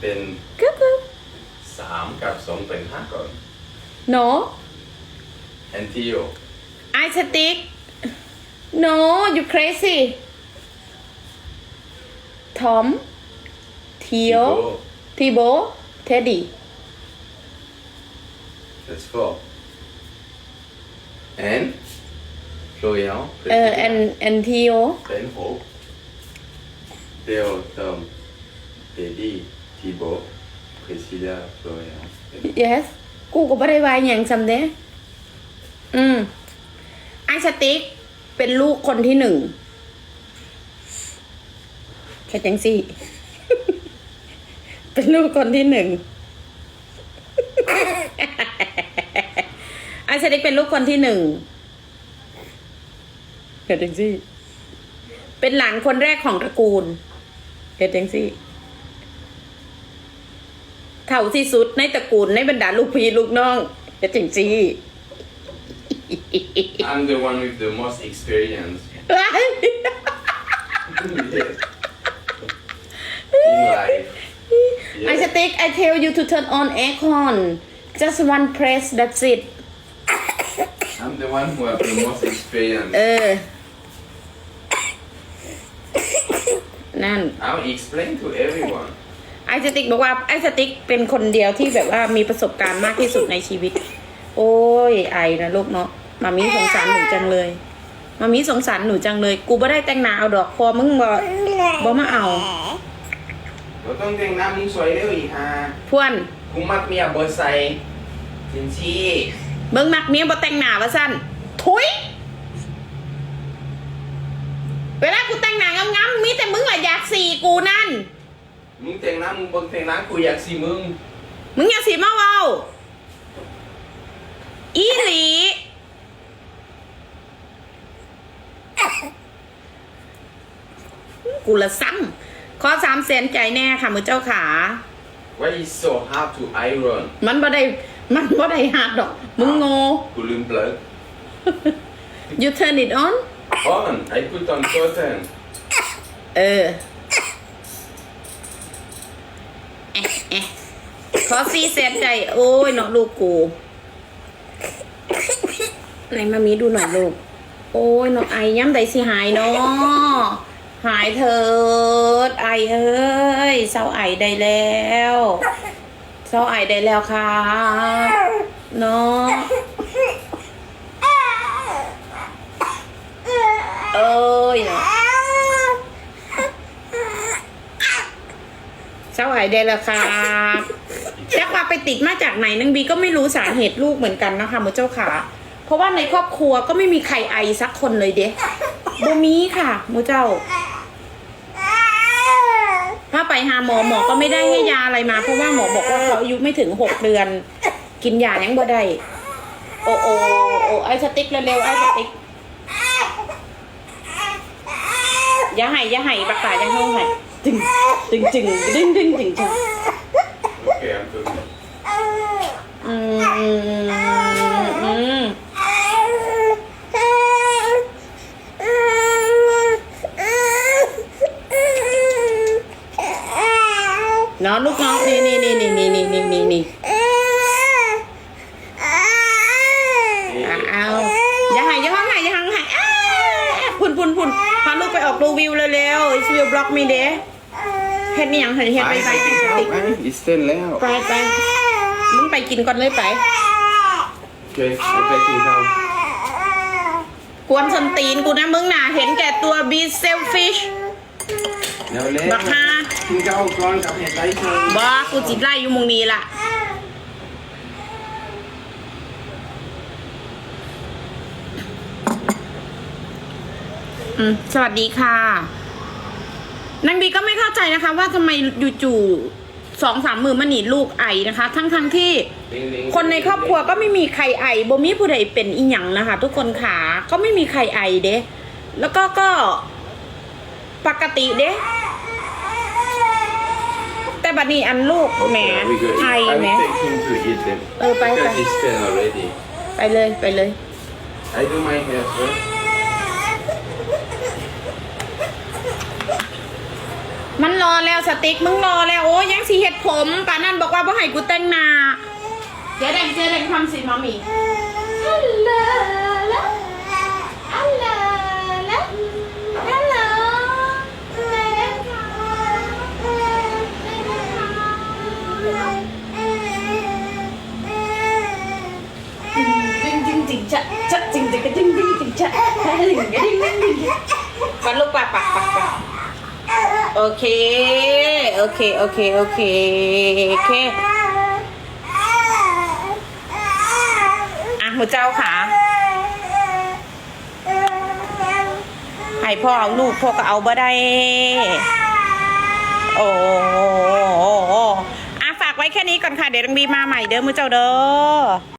เป็น ก็คือ สามกับสองเป็นห้าก่อน no and Theo I stick no you crazy Tom Theo Thibaut Teddy that's four and Florian เออ and and Theo เป็นหก Theo Tom Teddy Thibaut Priscilla Florian yes กูก็ไม่ได้วายอย่างจำเด้อืมไอสติ๊กเป็นลูกคนที่หนึ่งแค่จังสี่ เป็นลูกคนที่หนึ่งไอสติ๊กเป็นลูกคนที่หนึ่งแค่จังสี่ เป็นหลานคนแรกของตระกูลแค่จังสี่ เท่าที่สุดในตระกูลในบรรดาลูกพี่ลูกน้องจะจริงจี I'm the one with the most experience in life ไอสติ๊ก I tell you to turn on aircon just one press that's it I'm the one who have the most experience เออนั่น I'll explain to everyone ไอสติ๊กบอกว่าไอสติ๊กเป็นคนเดียวที่แบบว่ามีประสบการณ์มากที่สุดในชีวิต โอ้ยไอนะลูกเนาะมามีสงสารหนูจังเลยมามีสงสารหนูจังเลย กูไม่ได้แต่งหน้าเอาดอกพอมึงบอบอมาเอาเราต้องแต่งหน้ามึงสวยเร็วอีกฮะพวนกูมักเมียบอใส่จินชี่เบิ่งมักเมียบ่แต่งหน้าว่าสั้นทุยเวลากูแต่งหน้างามๆมีแต่มึงอะอยากสีกูนั่น มึงแต่งหน้ามึงบนแต่งหน้ากูอยากสิมึง มึงอย่าสีมาเว้าอีหลีกูละซ้ำขอสามแสนใจแน่ค่ะมือเจ้าขา Why is so hard to iron มันบ่ได้ มันบ่ได้หาดดอก มึงโง่ กูลืมเปลิก you turn it on on I put on curtain เออเอ๊ะเอ๊ะ ขอซีเสียใจ โอ้ยเนาะลูกกูไหนมามีดูหน่อยลูก โอ้ยเนาะไอย้ำใดสิหายเนาะหายเถิดไอเอ้ยเศร้าไอได้แล้วเศร้าไอได้แล้วครับเนาะเอ้ยเนาะเศร้าหายได้แล้วครับ ไปติดมาจากไหนนังบีก็ไม่รู้สาเหตุลูกเหมือนกันนะคะมือเจ้าขาเพราะว่าในครอบครัวก็ไม่มีใครไอสักคนเลยเด้บ่มีค่ะมือเจ้า ถ้าไปหาหมอหมอก็ไม่ได้ให้ยาอะไรมา เพราะว่าหมอบอกว่าเขาอายุไม่ถึงหกเดือน กินยายังบ่ได้โอโอโอไอสติ๊กเร็วๆไอสติ๊กอย่าให้อย่าให้บักตายังห้องให้จึงจึงจึงดึงดึงจึงจึง Okay I'm doing it อืมอืมเนาะลูกเนาะนี่นี่นี่นี่นี่นี่นี่นี่อะเอาอย่าให้อย่าห้องให้อย่าห้องให้อ้าพุ่นพุ่นพุ่นพาลูกไปออกดูวิวเร็วๆชิวบล็อกมีเด้เฮ็ดนี่ยังเฮ็ดเฮ็ดไปไปติดไปอีสเต้นแล้วไปไปมึงไปกินก่อนเลยไปโอเคไปไปกินข้าวกวนส้นตีนกูนะมึงน่ะเห็นแก่ตัว be selfish เร็วเร็วบักฮากินข้าวก่อนกับเห็ดไรเธอบ้ากูจิตไล่อยู่มุงนี้ล่ะอืมสวัสดีค่ะนางบีก็ไม่เข้าใจนะคะ ว่าทำไมจู่ๆสองสามมือมันหนีลูกไอนะคะ ทั้งๆที่ลิงลิงคนในครอบครัวก็ไม่มีใครไอบ่มีผู้ใดเป็นอีหยังนะคะ ทุกคนขาก็ไม่มีใครไอเด้แล้วก็ก็ ปกติเด้ แต่บัดนี้อันลูกแหม Okay, we go eat. ไอ I แหม will take him to eat them เออไปไป because he's ten already ไปเลยไปเลย I do my hair first มามันรอแล้วสติ๊กมึงรอแล้วโอ้ยยังสีเห็ดผมป่านั่นบอกว่าบ่ให้กูแต่งหน้าเจ๊แดงเจ๊แดงทำสิมามีฮัลโหล จริงจริงจะจะจริงจริงจริงจริงจริงจะจริงจริงจริงจริงจริงปัดลูกปัดปัดปัดปัดโอเค โอเค โอเค โอเค โอเคอะหมูเจ้าค่ะให้พ่อเอาลูกพ่อก็เอาบ่ได้ โอ้อะฝากไว้แค่นี้ก่อนค่ะ เดี๋ยวต้องบีมาใหม่เด้อมือเจ้าเด้อ